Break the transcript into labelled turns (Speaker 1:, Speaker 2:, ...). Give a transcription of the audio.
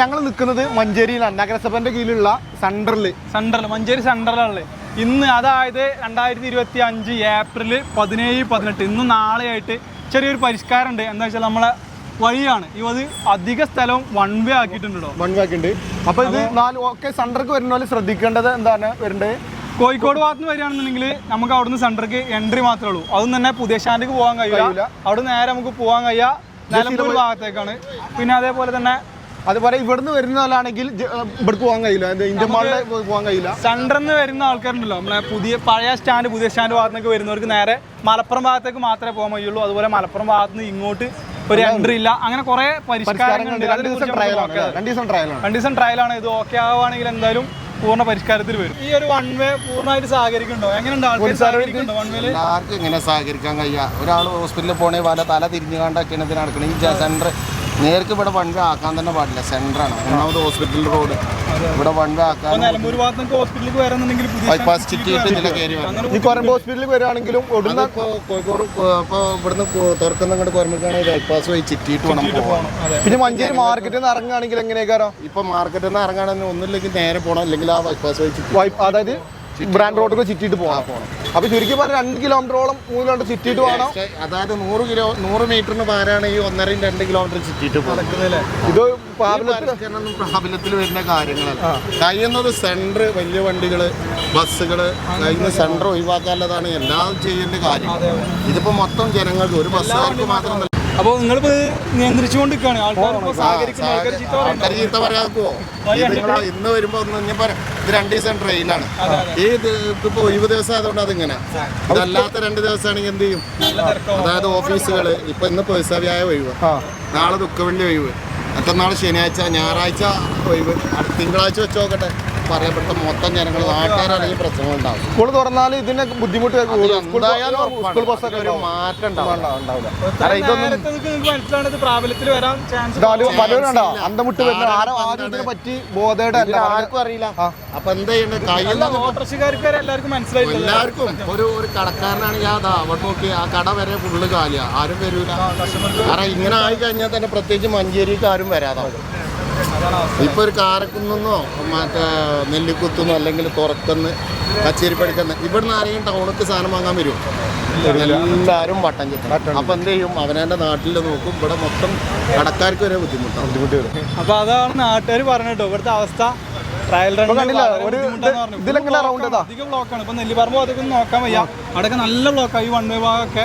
Speaker 1: ഞങ്ങൾ നിൽക്കുന്നത് മഞ്ചേരിയിലാണ്. നഗരസഭന്റെ കീഴിലുള്ള സെൻട്രൽ
Speaker 2: സെൻട്രൽ മഞ്ചേരി സെൻട്രലാണ് ഇന്ന് അതായത് രണ്ടായിരത്തി ഇരുപത്തി അഞ്ച് ഏപ്രിൽ പതിനേഴ് പതിനെട്ട്. ഇന്നും നാളെയായിട്ട് ചെറിയൊരു പരിഷ്കാരം ഉണ്ട് എന്താ വെച്ചാൽ നമ്മളെ വഴിയാണ്. ഇത് അധിക സ്ഥലവും വൺ വേ ആക്കിയിട്ടുണ്ടോ
Speaker 1: വൺ വേ ഉണ്ട് അപ്പൊ ഇത് നാല് ഓക്കെ സെൻട്രക്ക് വരുന്ന പോലെ ശ്രദ്ധിക്കേണ്ടത് എന്താണ് വരേണ്ടത്?
Speaker 2: കോഴിക്കോട് ഭാഗത്ത് നിന്ന് വരികയാണെന്നുണ്ടെങ്കിൽ നമുക്ക് അവിടുന്ന് സെന്റർക്ക് എൻട്രി മാത്രമേ ഉള്ളൂ. അതും തന്നെ പുതിയ സ്റ്റാൻഡിലേക്ക് പോകാൻ കഴിയില്ല. അവിടെ നേരെ നമുക്ക് പോകാൻ കഴിയുക നിലമ്പൂർ ഭാഗത്തേക്കാണ്. പിന്നെ അതേപോലെ തന്നെ
Speaker 1: അതുപോലെ ഇവിടുന്ന് വരുന്ന ആളാണെങ്കിൽ ഇവിടേക്ക് പോകാൻ കഴിയില്ല. ഇന്ത്യൻ മാളിലെ പോകാൻ കഴിയില്ല.
Speaker 2: സെന്ററിൽ നിന്ന് വരുന്ന ആൾക്കാരുണ്ടല്ലോ. നമ്മളെ പുതിയ പഴയ സ്റ്റാൻഡ് പുതിയ സ്റ്റാൻഡ് ഭാഗത്തേക്ക് വരുന്നവർക്ക് നേരെ മലപ്പുറം ഭാഗത്തേക്ക് മാത്രമേ പോകാൻ കഴിയുള്ളൂ. അതുപോലെ മലപ്പുറം ഭാഗത്ത് നിന്ന് ഇങ്ങോട്ട് ഒരു എൻട്രി ഇല്ല. അങ്ങനെ കുറെ പരിഷ്കാരങ്ങളുണ്ട്.
Speaker 1: രണ്ട് ദിവസം ട്രയലാണ്
Speaker 2: ഇത് ഓക്കെ ആവുകയാണെങ്കിൽ എന്തായാലും പൂർണ പരിഷ്കാരത്തിൽ വരും. ഈ ഒരു വൺ വേ പൂർണമായിട്ട് സഹകരിക്കുന്നുണ്ടോ? എങ്ങനെയുണ്ട്
Speaker 3: എല്ലാവർക്കും ഇങ്ങനെ സഹകരിക്കാൻ കഴിയുക ഒരാൾ ഹോസ്പിറ്റലിൽ പോണേ പല തല തിരിഞ്ഞു കണ്ടൊക്കെയാണ് നടക്കുന്നത് ഈ സെന്റർ നേർക്ക് ഇവിടെ വൺവേ ആക്കാൻ തന്നെ പാടില്ല. സെന്ററാണ് ഒന്നാമത് ഹോസ്പിറ്റൽ റോഡ് ഇവിടെ
Speaker 2: വൺവേ
Speaker 3: ആക്കാൻ ബൈപ്പാസ് ചിറ്റിയിട്ട് ഇതിലെ കയറി വരണം.
Speaker 1: ഈ കൊറമ്പ് ഹോസ്പിറ്റലിൽ വരികയാണെങ്കിലും
Speaker 3: അതിപ്പോ കോഴിക്കോട് ഇപ്പോൾ ഇവിടുന്ന് തുറക്കുന്ന അങ്ങോട്ട് കോരമ്പക്കാണെങ്കിൽ ബൈപ്പാസ് വഴി ചിറ്റിയിട്ട് വേണം പോകണം
Speaker 1: പിന്നെ മഞ്ചേരി മാർക്കറ്റിൽ നിന്ന് ഇറങ്ങുകയാണെങ്കിൽ എങ്ങനെയൊക്കെയാരോ
Speaker 3: ഇപ്പൊ മാർക്കറ്റിൽ നിന്ന് ഇറങ്ങാണെങ്കിൽ ഒന്നുമില്ലെങ്കിൽ നേരെ പോകണം അല്ലെങ്കിൽ ആ ബൈപ്പാസ് വഴി
Speaker 1: അതായത് ബ്രാൻഡ് റോഡൊക്കെ ചുറ്റിയിട്ട് പോകണം. അപ്പൊ ചുരുക്കി പറഞ്ഞാൽ രണ്ട് കിലോമീറ്ററോളം മൂന്ന് കിലോമീറ്റർ ചുറ്റിയിട്ട്
Speaker 3: പോകണം. അതായത് നൂറ് കിലോ നൂറ് മീറ്ററിന് പാരാണ് ഈ ഒന്നരയും രണ്ട് കിലോമീറ്റർ ചുറ്റിയിട്ട് പോകുന്നത്.
Speaker 1: ഇത്
Speaker 3: പ്രാബല്യത്തിൽ വരുന്ന കാര്യങ്ങളാണ് കഴിയുന്നത് സെന്റർ വലിയ വണ്ടികൾ ബസ്സുകൾ കഴിയുന്ന സെന്റർ ഒഴിവാക്കാനുള്ളതാണ് എല്ലാം ചെയ്യേണ്ട കാര്യം. ഇതിപ്പോ മൊത്തം ജനങ്ങൾക്ക് ഒരു ബസ്സുകാർക്ക് മാത്രം
Speaker 2: അപ്പോൾ നിങ്ങളിപ്പോ നിയന്ത്രിച്ചുകൊണ്ടിരിക്കുകയാണ്. ആൾക്കാർ ഇപ്പോൾ സഹകരിക്കുന്ന. ആൾക്കാർ ചീത്ത?
Speaker 3: ആൾക്കാർ ചീത്ത ഇത് നിങ്ങൾ ഇന്ന് വരുമ്പോ ഒന്ന് പറയാം ഇത് രണ്ട് ദിവസം ട്രെയിനാണ് ഈ ഇത് ഇതിപ്പോ ഒഴിവ് ദിവസം ആയതുകൊണ്ട് അതിങ്ങനെ. ഇതല്ലാത്ത രണ്ട് ദിവസമാണെങ്കിൽ എന്ത് ചെയ്യും? അതായത് ഓഫീസുകൾ. ഇപ്പൊ ഇന്ന് പേഴ്സവ്യായ ഒഴിവ്. നാളെ ദുഃഖവെള്ളി ഒഴിവ്. മറ്റന്നാൾ ശനിയാഴ്ച ഞായറാഴ്ച ഒഴിവ്. തിങ്കളാഴ്ച വെച്ച് നോക്കട്ടെ. പറയപ്പെട്ട മൊത്തം ജനങ്ങൾ നാട്ടുകാരാണെങ്കിൽ പ്രശ്നങ്ങളുണ്ടാവും
Speaker 1: സ്കൂൾ തുറന്നാൽ ഇതിന് ബുദ്ധിമുട്ട്. സ്കൂൾ. ബസ്സൊക്കെ
Speaker 3: ഒരു മാറ്റം ഉണ്ടാവും.
Speaker 1: ഉണ്ടാവും, ഉണ്ടാവില്ല. അന്തമുട്ട് ഇതിനെ പറ്റി ബോധയുടെ അല്ല.
Speaker 3: ആർക്കും അറിയില്ല. അപ്പൊ എന്താ ചെയ്യണ്ടത്
Speaker 2: എല്ലാവർക്കും
Speaker 3: ഒരു ഒരു കടക്കാരനാണെങ്കിൽ അതാ അവിടെ നോക്കി. ആ കട വരെ ഫുള്ള് കാലിയാ. ആരും വരൂല. കാരണം ഇങ്ങനെ ആയി കഴിഞ്ഞാൽ തന്നെ പ്രത്യേകിച്ച് മഞ്ചേരിക്ക് ആരും വരാതാവും ഇപ്പൊ ഒരു കാരക്കുന്നോ മറ്റേ നെല്ലിക്കുത്തുന്നോ അല്ലെങ്കിൽ തുറക്കുന്ന കച്ചേരിപ്പടിക്കുന്ന ഇവിടുന്ന് ആരെയും ടൗണിക്ക് സാധനം വാങ്ങാൻ വരും? എല്ലാവരും വട്ടം ചെത്തും അപ്പൊ എന്ത് ചെയ്യും? അവനെന്റെ നാട്ടിൽ നോക്കും. ഇവിടെ മൊത്തം കടക്കാർക്ക് വരെ ബുദ്ധിമുട്ടാണ്
Speaker 1: ബുദ്ധിമുട്ട് വരും.
Speaker 2: അപ്പൊ അതാണ് നാട്ടുകാർ പറഞ്ഞിട്ടോ ഇവിടുത്തെ അവസ്ഥ. ട്രയൽ റൺ
Speaker 1: കണ്ടില്ല, ഒരു ഇത് ഇതിലെങ്ങനെ
Speaker 2: അധികം ബ്ലോക്കാണ് ഇപ്പൊ നെല്ലിപ്പറമ്പ് അതൊക്കെ നോക്കാൻ വയ്യ. അവിടെ നല്ല ബ്ലോക്കാണ് ഈ വൺ വേ ഭാഗമൊക്കെ.